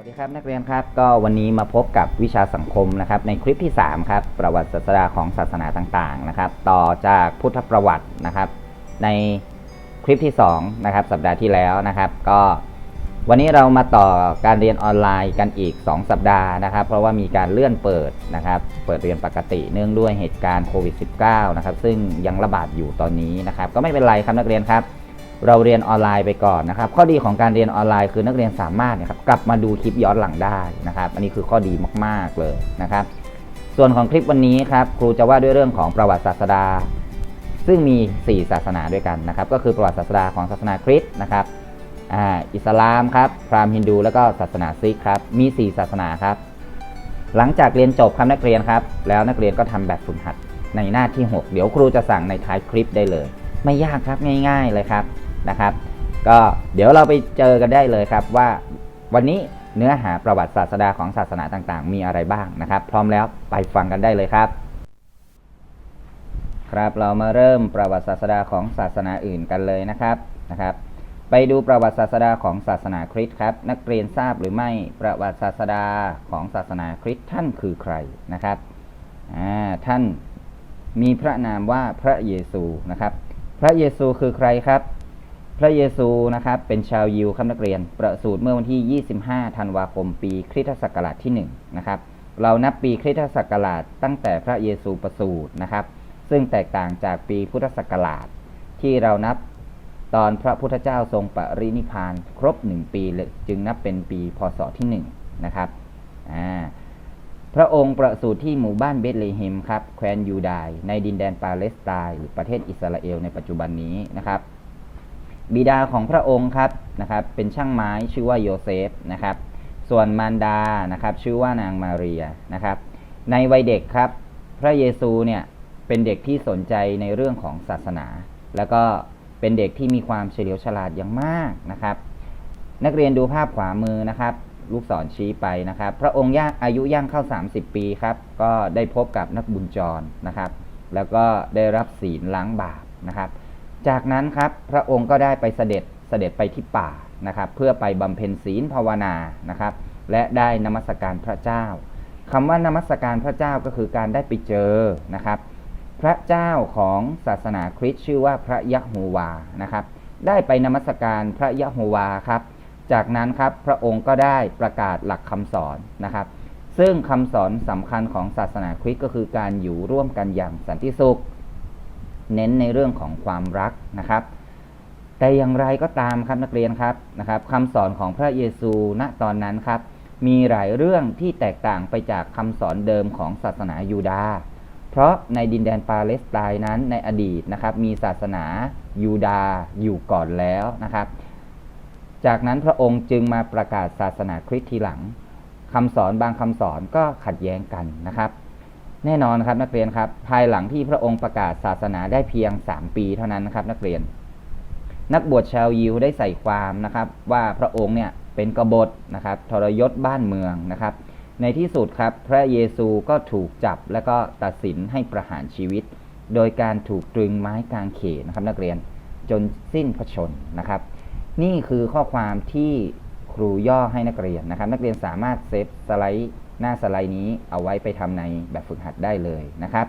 วัสดีครับนักเรียนครับก็วันนี้มาพบกับวิชาสังคมนะครับในคลิปที่ 3 ครับ ประวัติศาสดาของศาสนาต่างๆนะครับ ต่อจากพุทธประวัตินะครับ ในคลิปที่2นะครับสัปดาห์ที่แล้วนะครับ ก็วันนี้เรามาต่อการเรียนออนไลน์กันอีก 2 สัปดาห์นะครับ เพราะว่ามีการเลื่อนเปิดนะครับ เปิดเรียนปกติเนื่องด้วยเหตุการณ์โควิด -19 นะครับซึ่งยังระบาดอยู่ตอนนี้นะครับ ก็ไม่เป็นไรครับนักเรียนครับ เราเรียนออนไลน์ไปก่อนนะครับ ข้อดีของการเรียนออนไลน์คือนักเรียนสามารถนะครับกลับมาดูคลิปย้อนหลังได้นะครับ อันนี้คือข้อดีมากๆเลยนะครับ ส่วนของคลิปวันนี้ครับครูจะว่าด้วยเรื่องของประวัติศาสดา ซึ่งมี 4 ศาสนาด้วยกันนะครับ ก็คือประวัติศาสดาของศาสนาคริสต์นะครับอ่าอิสลามครับพราหมณ์ฮินดู แล้วก็ศาสนาซิกครับมี 4 ศาสนาครับ หลังจากเรียนจบครับนักเรียนครับ แล้วนักเรียนก็ทำแบบฝึกหัดในหน้าที่ 6 เดี๋ยวครูจะสั่งในท้ายคลิปได้เลย ไม่ยากครับง่าย ๆเลยครับ นะครับ ก็เดี๋ยวเราไปเจอกันได้เลยครับว่าวันนี้เนื้อหาประวัติศาสดาของศาสนาต่างๆ มีอะไรบ้างนะครับ พร้อมแล้วไปฟังกันได้เลยครับ ครับเรามาเริ่มประวัติศาสดาของศาสนาอื่นกันเลยนะครับนะครับ ไปดูประวัติศาสดาของศาสนาคริสต์ครับ นักเรียนทราบหรือไม่ประวัติศาสดาของศาสนาคริสต์ท่านคือใครนะครับอ่าท่านมีพระนามว่าพระเยซูนะครับ พระเยซูคือใครครับ พระเยซูนะครับเป็นชาวยิวครับนักเรียน ประสูติเมื่อวันที่ 25 ธันวาคม ปีคริสตศักราชที่1นะครับเรานับปีคริสตศักราชตั้งแต่พระเยซูประสูตินะครับ ซึ่งแตกต่างจากปีพุทธศักราช ที่เรานับตอนพระพุทธเจ้าทรงปรินิพานครบ 1 ปีเลยจึงนับเป็นปีพศที่1นะครับพระองค์ประสูติที่หมู่บ้านเบธเลเฮมครับแคว้นยูดาห์ในดินแดนปาเลสไตน์หรือประเทศอิสราเอลในปัจจุบันนี้นะครับ บิดาของพระองค์ครับนะครับ เป็นช่างไม้ชื่อว่าโยเซฟนะครับ ส่วนมารดานะครับ ชื่อว่านางมาเรียนะครับ ในวัยเด็กครับ พระเยซูเนี่ยเป็นเด็กที่สนใจในเรื่องของศาสนา แล้วก็เป็นเด็กที่มีความเฉลียวฉลาดอย่างมากนะครับ นักเรียนดูภาพขวามือนะครับ ลูกศรชี้ไปนะครับ พระองค์ย่างอายุย่างเข้า 30 ปีครับ ก็ได้พบกับนักบุญจรนะครับ แล้วก็ได้รับศีลล้างบาปนะครับ จากนั้นครับพระองค์ก็ได้ไปเสด็จเสด็จไปที่ป่านะครับ เพื่อไปบำเพ็ญศีลภาวนานะครับ และได้นมัสการพระเจ้าคำว่านมัสการพระเจ้าก็คือการได้ไปเจอนะครับ พระเจ้าของศาสนาคริสต์ชื่อว่าพระยะโฮวานะครับ ได้ไปนมัสการพระยะโฮวาครับ จากนั้นครับพระองค์ก็ได้ประกาศหลักคำสอนนะครับ ซึ่งคำสอนสำคัญของศาสนาคริสต์ก็คือการอยู่ร่วมกันอย่างสันติสุข เน้นในเรื่องของความรักนะครับ แต่อย่างไรก็ตามครับนักเรียนครับนะครับคำสอนของพระเยซูณตอนนั้นครับ มีหลายเรื่องที่แตกต่างไปจากคำสอนเดิมของศาสนายูดาห์เพราะในดินแดนปาเลสไตน์นั้นในอดีตนะครับ มีศาสนายูดาห์อยู่ก่อนแล้วนะครับ จากนั้นพระองค์จึงมาประกาศศาสนาคริสต์ทีหลังคำสอนบางคำสอนก็ขัดแย้งกันนะครับ แน่นอนครับนักเรียนครับ ภายหลังที่พระองค์ประกาศศาสนาได้เพียง 3 ปีเท่านั้นนะครับ นักเรียน นักบวชชาวยิวได้ใส่ความนะครับ ว่าพระองค์เนี่ยเป็นกบฏนะครับทรยศบ้านเมืองนะครับ ในที่สุดครับพระเยซูก็ถูกจับและก็ตัดสินให้ประหารชีวิต โดยการถูกตรึงไม้กางเขนนะครับ นักเรียนจนสิ้นพระชนนะครับ นี่คือข้อความที่ครูย่อให้นักเรียนนะครับ นักเรียนสามารถเซฟสไลด์ หน้าสไลด์นี้เอาไว้ไปทำในแบบฝึกหัดได้เลยนะครับ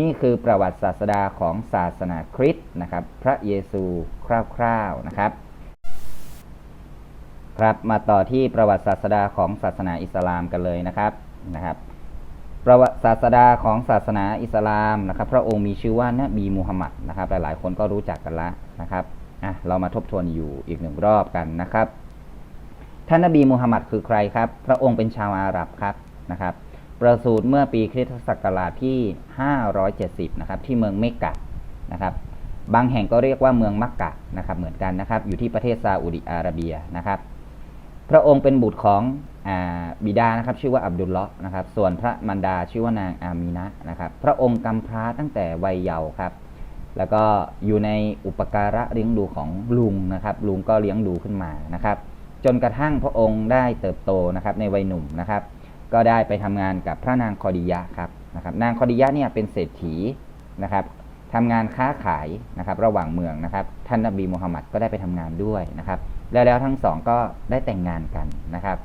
นี่คือประวัติศาสดาของศาสนาคริสต์นะครับ พระเยซูคร่าวๆนะครับ ครับมาต่อที่ประวัติศาสดาของศาสนาอิสลามกันเลยนะครับนะครับ ประวัติศาสดาของศาสนาอิสลามนะครับ พระองค์มีชื่อว่านบีมูฮัมมัดนะครับ หลายๆ คนก็รู้จักกันละนะครับอะเรามาทบทวนอยู่อีกหนึ่งรอบกันนะครับท่านนบีมูฮัมมัดคือใครครับ พระองค์เป็นชาวอาหรับครับ นะครับ ประสูติเมื่อปีคริสตศักราชที่ 570 นะครับ ที่เมืองเมกกะนะครับ บางแห่งก็เรียกว่าเมืองมักกะนะครับ เหมือนกันนะครับ อยู่ที่ประเทศซาอุดิอาระเบียนะครับ พระองค์เป็นบุตรของอบิดานะครับ ชื่อว่าอับดุลเลาะนะครับ ส่วนพระมารดาชื่อว่านางอามีนะนะครับ พระองค์กำพร้าตั้งแต่วัยเยาว์ครับแล้วก็อยู่ในอุปการะเลี้ยงดูของลุงนะครับ ลุงก็เลี้ยงดูขึ้นมานะครับ จนกระทั่งพระองค์ได้เติบโตนะครับในวัยหนุ่มนะครับ ก็ได้ไปทำงานกับพระนางคอดิยะครับนะครับ นางคอดิยะเนี่ยเป็นเศรษฐีนะครับทำงานค้าขายนะครับ ระหว่างเมืองนะครับ ท่านนบีมูฮัมมัดก็ได้ไปทำงานด้วยนะครับ แล้วแล้วทั้งสองก็ได้แต่งงานกันนะครับ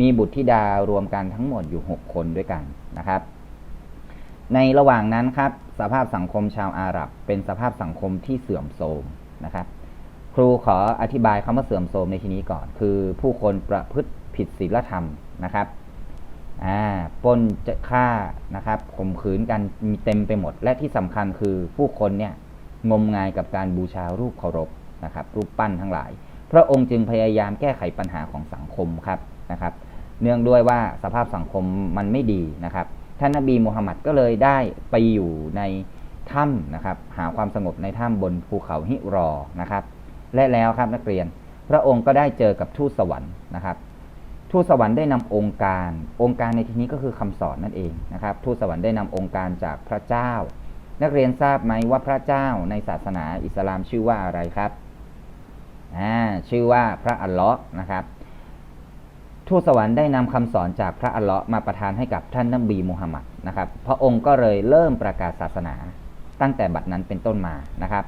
มีบุตรธิดารวมกันทั้งหมดอยู่ 6 คนด้วยกันนะครับ ในระหว่างนั้นครับสภาพสังคมชาวอาหรับ เป็นสภาพสังคมที่เสื่อมโทรมนะครับ ครูขออธิบายคำว่าเสื่อมโทรมในที่นี้ก่อน คือผู้คนประพฤติผิดศีลธรรมนะครับ อ่าป้นจะฆ่านะครับข่มขืนกันมีเต็มไปหมด และที่สำคัญคือผู้คนเนี่ยงมงายกับการบูชารูปเคารพนะครับ รูปปั้นทั้งหลาย พระองค์จึงพยายามแก้ไขปัญหาของสังคมครับนะครับ เนื่องด้วยว่าสภาพสังคมมันไม่ดีนะครับ ท่านนบีมูฮัมมัดก็เลยได้ไปอยู่ในถ้ำนะครับ หาความสงบในถ้ำบนภูเขาฮิรอนะครับ และแล้วครับนักเรียน พระองค์ก็ได้เจอกับทูตสวรรค์นะครับ ทูตสวรรค์ได้นำองค์การ องค์การในที่นี้ก็คือคำสอนนั่นเองนะครับ ทูตสวรรค์ได้นำองค์การจากพระเจ้า นักเรียนทราบไหมว่าพระเจ้าในศาสนาอิสลามชื่อว่าอะไรครับอ่าชื่อว่าพระอัลเลาะห์นะครับ ทูตสวรรค์ได้นำคำสอนจากพระอัลเลาะห์มาประทานให้กับท่านนบีมูฮัมมัดนะครับ พระองค์ก็เลยเริ่มประกาศศาสนาตั้งแต่บัดนั้นเป็นต้นมานะครับ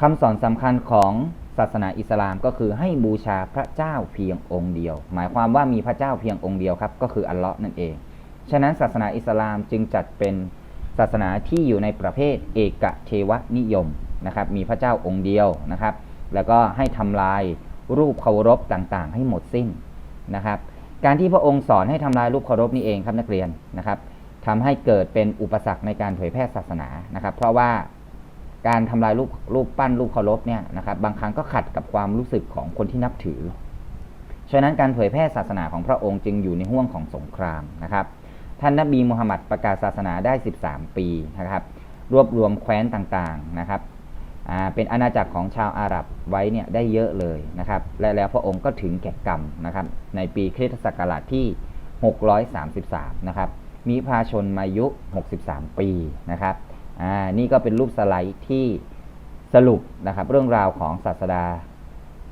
คำสอนสำคัญของ ศาสนาอิสลามก็คือให้บูชาพระเจ้าเพียงองค์เดียว หมายความว่ามีพระเจ้าเพียงองค์เดียวครับก็คืออัลเลาะห์นั่นเอง ฉะนั้นศาสนาอิสลามจึงจัดเป็นศาสนาที่อยู่ในประเภทเอกเทวนิยมนะครับมีพระเจ้าองค์เดียวนะครับ แล้วก็ให้ทำลายรูปเคารพต่างๆ ให้หมดสิ้นนะครับ การที่พระองค์สอนให้ทำลายรูปเคารพนี่เองครับนักเรียนนะครับทำให้เกิดเป็นอุปสรรคในการเผยแพร่ศาสนานะครับ เพราะว่า การทำลายรูปรูปปั้นรูปเคารพเนี่ยนะครับบางครั้งก็ขัดกับความรู้สึกของคนที่นับถือ ฉะนั้นการเผยแพร่ศาสนาของพระองค์จึงอยู่ในห่วงของสงครามนะครับ ท่านนบีมูฮัมมัดประกาศศาสนาได้ 13 ปีนะครับ รวบรวมแคว้นต่างๆนะครับเป็นอาณาจักรของชาวอาหรับไว้เนี่ยได้เยอะเลยนะครับและแล้วพระองค์ก็ถึงแก่กรรมนะครับ ในปีคริสตศักราชที่ 633 นะครับ มีพระชนมายุ 63 ปีนะครับ อ่านี่ก็เป็นรูปสไลด์ที่สรุปนะครับ เรื่องราวของศาสดา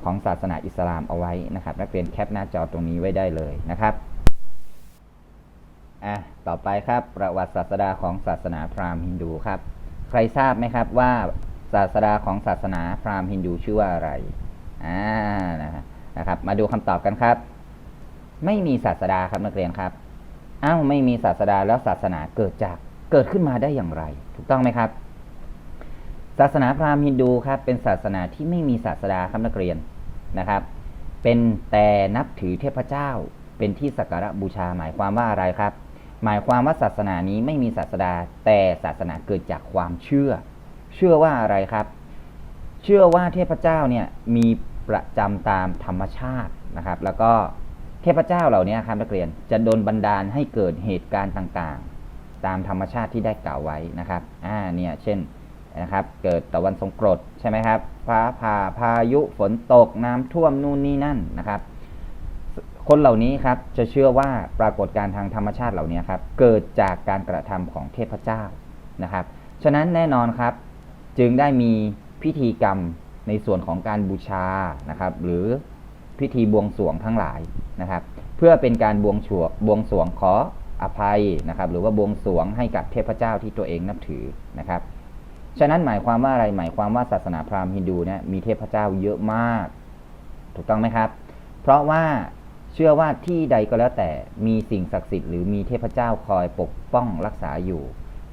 ของศาสนาอิสลามเอาไว้นะครับ นักเรียนแคปหน้าจอตรงนี้ไว้ได้เลยนะครับอะต่อไปครับประวัติศาสดาของศาสนาพราหมณ์ฮินดูครับ ใครทราบไหมครับว่าศาสดาของศาสนาพราหมณ์ฮินดูชื่อว่าอะไรอ่านะครับ มาดูคำตอบกันครับ ไม่มีศาสดาครับนักเรียนครับอ้าวไม่มีศาสดาแล้วศาสนาเกิดจากเกิดขึ้นมาได้อย่างไร ถูกต้องไหมครับ ศาสนาพราหมณ์ฮินดูครับ เป็นศาสนาที่ไม่มีศาสดาครับนักเรียนนะครับ เป็นแต่นับถือเทพเจ้า เป็นที่สักการะบูชาหมายความว่าอะไรครับ หมายความว่าศาสนานี้ไม่มีศาสดา แต่ศาสนาเกิดจากความเชื่อ เชื่อว่าอะไรครับ เชื่อว่าเทพเจ้าเนี่ยมีประจำตามธรรมชาตินะครับ แล้วก็เทพเจ้าเหล่านี้ครับนักเรียนจะโดนบันดาลให้เกิดเหตุการณ์ต่างๆ ตามธรรมชาติที่ได้กล่าวไว้นะครับ อ่า เนี่ย เช่น นะครับ เกิดตะวันทรงกรดใช่ไหมครับ ฟ้าผ่า พายุ ฝนตก น้ำท่วม นู่นนี่นั่นนะครับ คนเหล่านี้ครับ จะเชื่อว่าปรากฏการณ์ทางธรรมชาติเหล่านี้ครับ เกิดจากการกระทำของเทพเจ้านะครับ ฉะนั้นแน่นอนครับ จึงได้มีพิธีกรรมในส่วนของการบูชา นะครับ หรือพิธีบวงสรวงทั้งหลายนะครับ เพื่อเป็นการบวงสรวงบวงสรวงขอ อภัยนะครับ หรือว่าบวงสรวงให้กับเทพเจ้าที่ตัวเองนับถือนะครับ ฉะนั้นหมายความว่าอะไรหมายความว่าศาสนาพราหมณ์ฮินดูเนี่ยมีเทพเจ้าเยอะมาก ถูกต้องไหมครับ เพราะว่าเชื่อว่าที่ใดก็แล้วแต่มีสิ่งศักดิ์สิทธิ์หรือมีเทพเจ้าคอยปกป้องรักษาอยู่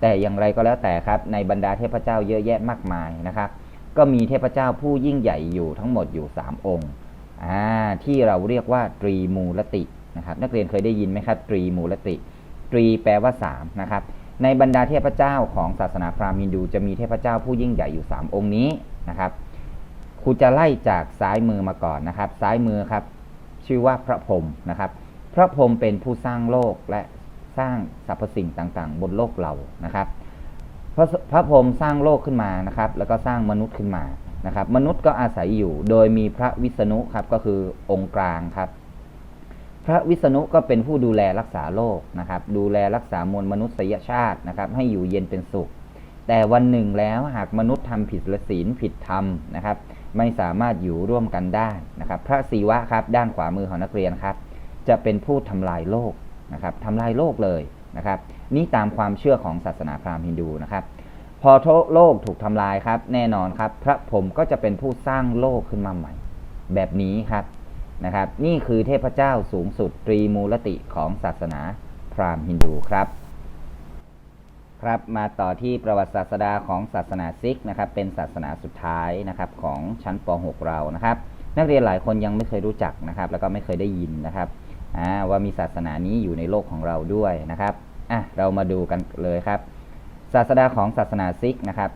แต่อย่างไรก็แล้วแต่ครับ ในบรรดาเทพเจ้าเยอะแยะมากมายนะครับ ก็มีเทพเจ้าผู้ยิ่งใหญ่อยู่ทั้งหมดอยู่ 3 องค์ที่เราเรียกว่าตรีมูลตินะครับ นักเรียนเคยได้ยินไหมครับ ตรีมูลติ ตรีแปลว่า3นะครับในบรรดาเทพเจ้าของศาสนาพราหมณ์ฮินดู จะมีเทพเจ้าผู้ยิ่งใหญ่อยู่ 3 องค์นี้นะครับครูจะไล่จากซ้ายมือมาก่อนนะครับ ซ้ายมือครับ ชื่อว่าพระพรหมนะครับ พระพรหมเป็นผู้สร้างโลกและสร้างสรรพสิ่งต่างๆ บนโลกเรานะครับพระพระพรหมสร้างโลกขึ้นมานะครับ แล้วก็สร้างมนุษย์ขึ้นมานะครับ มนุษย์ก็อาศัยอยู่โดยมีพระวิษณุครับก็คือองค์กลางครับ พระวิษณุก็เป็นผู้ดูแลรักษาโลกนะครับ ดูแลรักษามวลมนุษยชาตินะครับ ให้อยู่เย็นเป็นสุข แต่วันหนึ่งแล้วหากมนุษย์ทำผิดศีลผิดธรรมนะครับ ไม่สามารถอยู่ร่วมกันได้นะครับ พระศิวะครับด้านขวามือของนักเรียนครับ จะเป็นผู้ทำลายโลกนะครับทำลายโลกเลยนะครับ นี่ตามความเชื่อของศาสนาพราหมณ์ฮินดูนะครับ พอโลกถูกทำลายครับ แน่นอนครับ พระพรหมก็จะเป็นผู้สร้างโลกขึ้นมาใหม่ แบบนี้ครับ นะครับ นี่คือเทพเจ้าสูงสุดตรีมูลติของศาสนาพราหมณ์ฮินดูครับครับมาต่อที่ประวัติศาสดาของศาสนาซิกนะครับ เป็นศาสนาสุดท้ายนะครับของชั้นป .6 เรานะครับ นักเรียนหลายคนยังไม่เคยรู้จักนะครับ แล้วก็ไม่เคยได้ยินนะครับว่ามีศาสนานี้อยู่ในโลกของเราด้วยนะครับอะเรามาดูกันเลยครับ ศาสดาของศาสนาซิกนะครับ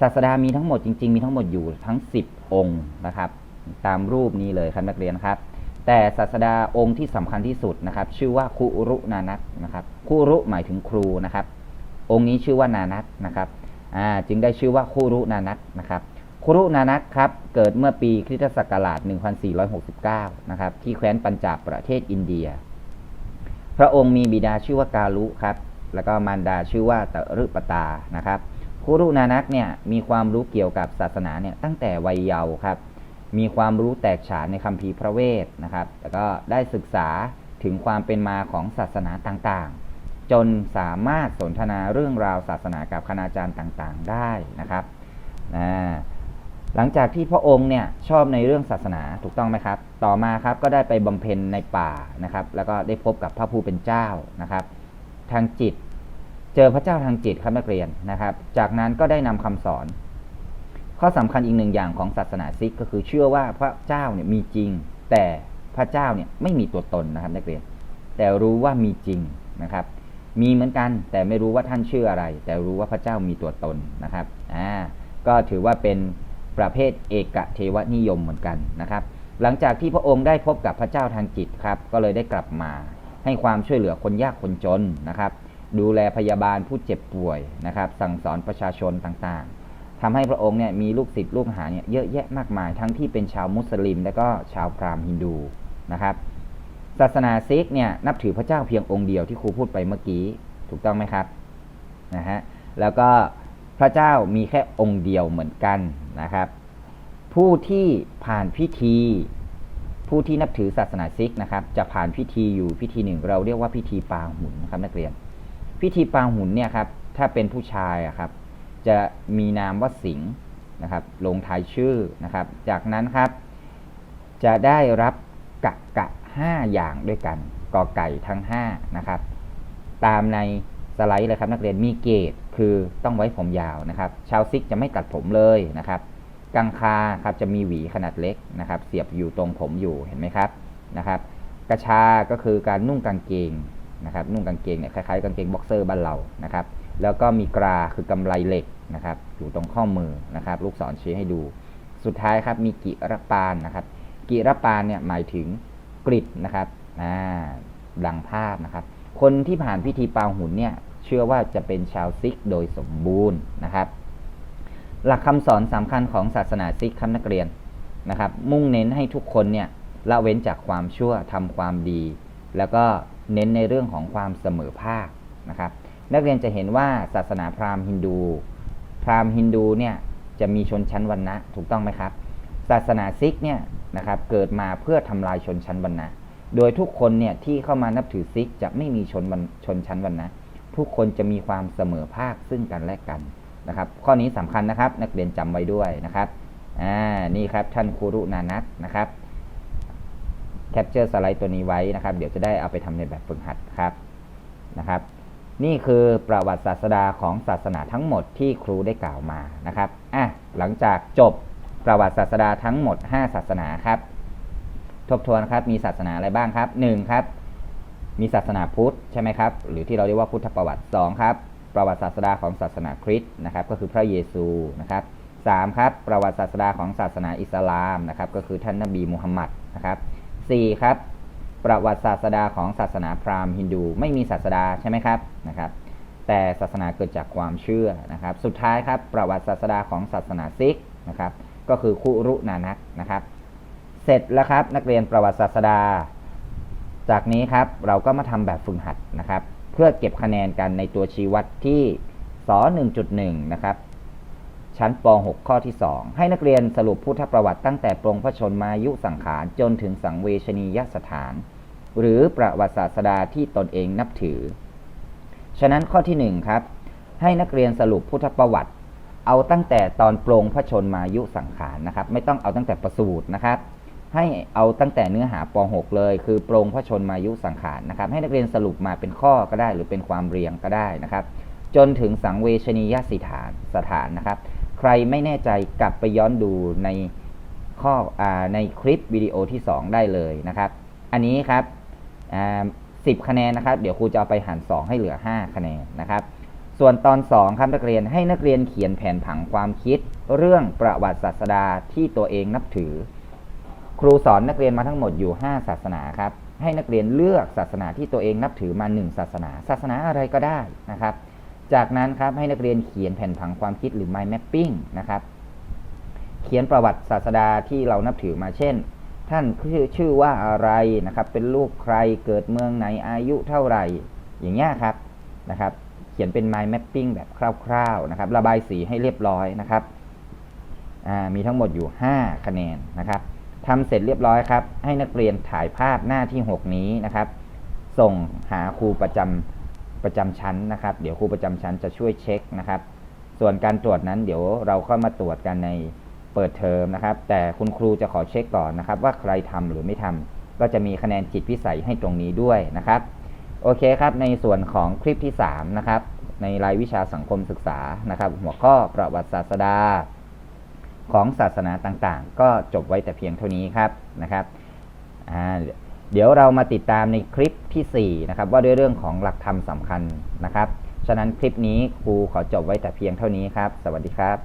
ศาสดามีทั้งหมดจริง ๆ มีทั้งหมดอยู่ทั้ง 10 องค์นะครับ ตามรูปนี้เลยครับนักเรียนครับ แต่ศาสดาองค์ที่สำคัญที่สุดนะครับ ชื่อว่าคุรุนานักนะครับคุรุหมายถึงครูนะครับ องค์นี้ชื่อว่านานักนะครับจึงได้ชื่อว่าคุรุนานักนะครับคุรุนานักครับเกิดเมื่อปีคริสตศักราช 1469 นะครับ ที่แคว้นปัญจาบประเทศอินเดีย พระองค์มีบิดาชื่อว่ากาลุครับ แล้วก็มารดาชื่อว่าตรุปตานะครับคุรุนานักเนี่ยมีความรู้เกี่ยวกับศาสนาเนี่ยตั้งแต่วัยเยาว์ครับ มีความรู้แตกฉานในคัมภีร์พระเวทนะครับ แล้วก็ได้ศึกษาถึงความเป็นมาของศาสนาต่างๆ จนสามารถสนทนาเรื่องราวศาสนากับคณาจารย์ต่างๆ ได้นะครับนะหลังจากที่พระองค์เนี่ยชอบในเรื่องศาสนาถูกต้องไหมครับ ต่อมาครับก็ได้ไปบำเพ็ญในป่านะครับ แล้วก็ได้พบกับพระผู้เป็นเจ้านะครับ ทางจิต เจอพระเจ้าทางจิตครับนักเรียนนะครับ จากนั้นก็ได้นำคำสอน ข้อสำคัญอีกหนึ่งอย่างของศาสนาซิกก็คือเชื่อว่าพระเจ้าเนี่ยมีจริง แต่พระเจ้าเนี่ยไม่มีตัวตนนะครับนักเรียน แต่รู้ว่ามีจริงนะครับ มีเหมือนกันแต่ไม่รู้ว่าท่านชื่ออะไร แต่รู้ว่าพระเจ้ามีตัวตนนะครับอ่าก็ถือว่าเป็นประเภทเอกเทวนิยมเหมือนกันนะครับ หลังจากที่พระองค์ได้พบกับพระเจ้าทางจิตครับ ก็เลยได้กลับมาให้ความช่วยเหลือคนยากคนจนนะครับ ดูแลพยาบาลผู้เจ็บป่วยนะครับ สั่งสอนประชาชนต่างๆ ทำให้พระองค์เนี่ยมีลูกศิษย์ลูกหาเนี่ยเยอะแยะมากมายทั้งที่เป็นชาวมุสลิม และก็ชาวพราหมณ์ฮินดูนะครับ ศาสนาซิกเนี่ยนับถือพระเจ้าเพียงองค์เดียวที่ครูพูดไปเมื่อกี้ถูกต้องไหมครับนะฮะแล้วก็พระเจ้ามีแค่องค์เดียวเหมือนกันนะครับ ผู้ที่ผ่านพิธี ผู้ที่นับถือศาสนาซิกนะครับ จะผ่านพิธีอยู่พิธีหนึ่ง เราเรียกว่าพิธีปางหุนนะครับนักเรียน พิธีปางหุ่นเนี่ยครับถ้าเป็นผู้ชายอะครับ จะมีนามว่าสิงห์นะครับ ลงท้ายชื่อนะครับ จากนั้นครับ จะได้รับกะกะห้าอย่างด้วยกันกอไก่ทั้งห้านะครับ ตามในสไลด์เลยครับนักเรียนมีเกตคือต้องไว้ผมยาวนะครับ ชาวซิกจะไม่ตัดผมเลยนะครับกังคาครับจะมีหวีขนาดเล็กนะครับ เสียบอยู่ตรงผมอยู่เห็นไหมครับนะครับ กระชาก็คือการนุ่งกางเกงนะครับ นุ่งกางเกงเนี่ยคล้ายๆกางเกงบ็อกเซอร์บ้านเรานะครับ แล้วก็มีกราคือกำไลเหล็ก นะครับ อยู่ตรงข้อมือนะครับ ลูกศรชี้ให้ดู สุดท้ายครับมีกิรปานนะครับ กิรปานเนี่ยหมายถึงกริดนะครับอ่าดังภาพนะครับ คนที่ผ่านพิธีปาหุนเนี่ยเชื่อว่าจะเป็นชาวซิกโดยสมบูรณ์นะครับ หลักคำสอนสำคัญของศาสนาซิกครับนักเรียนนะครับ มุ่งเน้นให้ทุกคนเนี่ยละเว้นจากความชั่วทำความดี แล้วก็เน้นในเรื่องของความเสมอภาคนะครับ นักเรียนจะเห็นว่าศาสนาพราหมณ์ฮินดู พราหมณ์ฮินดูเนี่ยจะมีชนชั้นวรรณะถูกต้องไหมครับ ศาสนาซิกเนี่ยนะครับเกิดมาเพื่อทำลายชนชั้นวรรณะ โดยทุกคนเนี่ยที่เข้ามานับถือซิกจะไม่มีชนชนชั้นวรรณะ ทุกคนจะมีความเสมอภาคซึ่งกันและกันนะครับ ข้อนี้สำคัญนะครับ นักเรียนจำไว้ด้วยนะครับอ่านี่ครับท่านครูรุนานัทนะครับแคปเจอร์สไลด์ตัวนี้ไว้นะครับ เดี๋ยวจะได้เอาไปทำในแบบฝึกหัดครับนะครับ นี่คือประวัติศาสดาของศาสนาทั้งหมดที่ครูได้กล่าวมานะครับอะหลังจากจบประวัติศาสดาทั้งหมด 5 ศาสนาครับ ทบทวนครับมีศาสนาอะไรบ้างครับ1ครับ มีศาสนาพุทธใช่ไหมครับ หรือที่เราเรียกว่าพุทธประวัติ2ครับ ประวัติศาสดาของศาสนาคริสต์นะครับ ก็คือพระเยซูนะครับ3ครับ ประวัติศาสดาของศาสนาอิสลามนะครับ ก็คือท่านนบีมูฮัมมัดนะครับ4ครับ ประวัติศาสดาของศาสนาพราหมณ์ฮินดูไม่มีศาสดาใช่ไหมครับนะครับแต่ศาสนาเกิดจากความเชื่อนะครับ สุดท้ายครับประวัติศาสดาของศาสนาซิกนะครับก็คือคุรุนานักนะครับ เสร็จแล้วครับนักเรียนประวัติศาสดา จากนี้ครับเราก็มาทำแบบฝึกหัดนะครับ เพื่อเก็บคะแนนกันในตัวชี้วัดที่ส1.1 นะครับ ชั้นป .6 ข้อที่ 2 ให้นักเรียนสรุปพุทธประวัติตั้งแต่ปรงพระชนมายุสังขารจนถึงสังเวชนียสถาน หรือประวัติศาสดาที่ตนเองนับถือ ฉะนั้นข้อที่ 1 ครับ ให้นักเรียนสรุปพุทธประวัติ เอาตั้งแต่ตอนปรงพระชนมายุสังขารนะครับ ไม่ต้องเอาตั้งแต่ประสูตินะครับ ให้เอาตั้งแต่เนื้อหาป .6 เลย คือปรงพระชนมายุสังขารนะครับ ให้นักเรียนสรุปมาเป็นข้อก็ได้ หรือเป็นความเรียงก็ได้นะครับ จนถึงสังเวชนียสถานสถานนะครับ ใครไม่แน่ใจกลับไปย้อนดูในข้ออในคลิปวิดีโอที่ 2 ได้เลยนะครับ อันนี้ครับอ่า10คะแนนนะครับ เดี๋ยวครูจะเอาไปหาร 2 ให้เหลือ 5 คะแนนนะครับ ส่วนตอน 2 ครับนักเรียนให้นักเรียนเขียนแผนผังความคิด เรื่องประวัติศาสดาที่ตัวเองนับถือ ครูสอนนักเรียนมาทั้งหมดอยู่ 5 ศาสนาครับ ให้นักเรียนเลือกศาสนาที่ตัวเองนับถือมา 1 ศาสนา ศาสนาอะไรก็ได้นะครับ จากนั้นครับให้นักเรียนเขียนแผ่นผังความคิดหรือ mind mapping นะครับ เขียนประวัติศาสดาที่เรานับถือมาเช่น ท่านชื่อชื่อว่าอะไรนะครับ เป็นลูกใครเกิดเมืองไหนอายุเท่าไหร่ อย่างเงี้ยครับนะครับ เขียนเป็น mind mapping แบบคร่าวๆนะครับ ระบายสีให้เรียบร้อยนะครับมีทั้งหมดอยู่ 5 คะแนนนะครับทำเสร็จเรียบร้อยครับ ให้นักเรียนถ่ายภาพหน้าที่ 6 นี้นะครับ ส่งหาครูประจำ ประจำชั้นนะครับ เดี๋ยวครูประจำชั้นจะช่วยเช็คนะครับ ส่วนการตรวจนั้นเดี๋ยวเราค่อยมาตรวจกันในเปิดเทอมนะครับ แต่คุณครูจะขอเช็คก่อนนะครับ ว่าใครทำหรือไม่ทำก็จะมีคะแนนจิตพิสัยให้ตรงนี้ด้วยนะครับโอเคครับ ในส่วนของคลิปที่ 3 นะครับ ในรายวิชาสังคมศึกษานะครับ หัวข้อประวัติศาสดา ของศาสนาต่างๆ ก็จบไว้แต่เพียงเท่านี้ครับนะครับอ่า เดี๋ยวเรามาติดตามในคลิปทีสี่ 4 นะครับ ว่าด้วยเรื่องของหลักธรรมสำคัญนะครับ ฉะนั้นคลิปนี้ครูขอจบไว้แต่เพียงเท่านี้ครับ สวัสดีครับ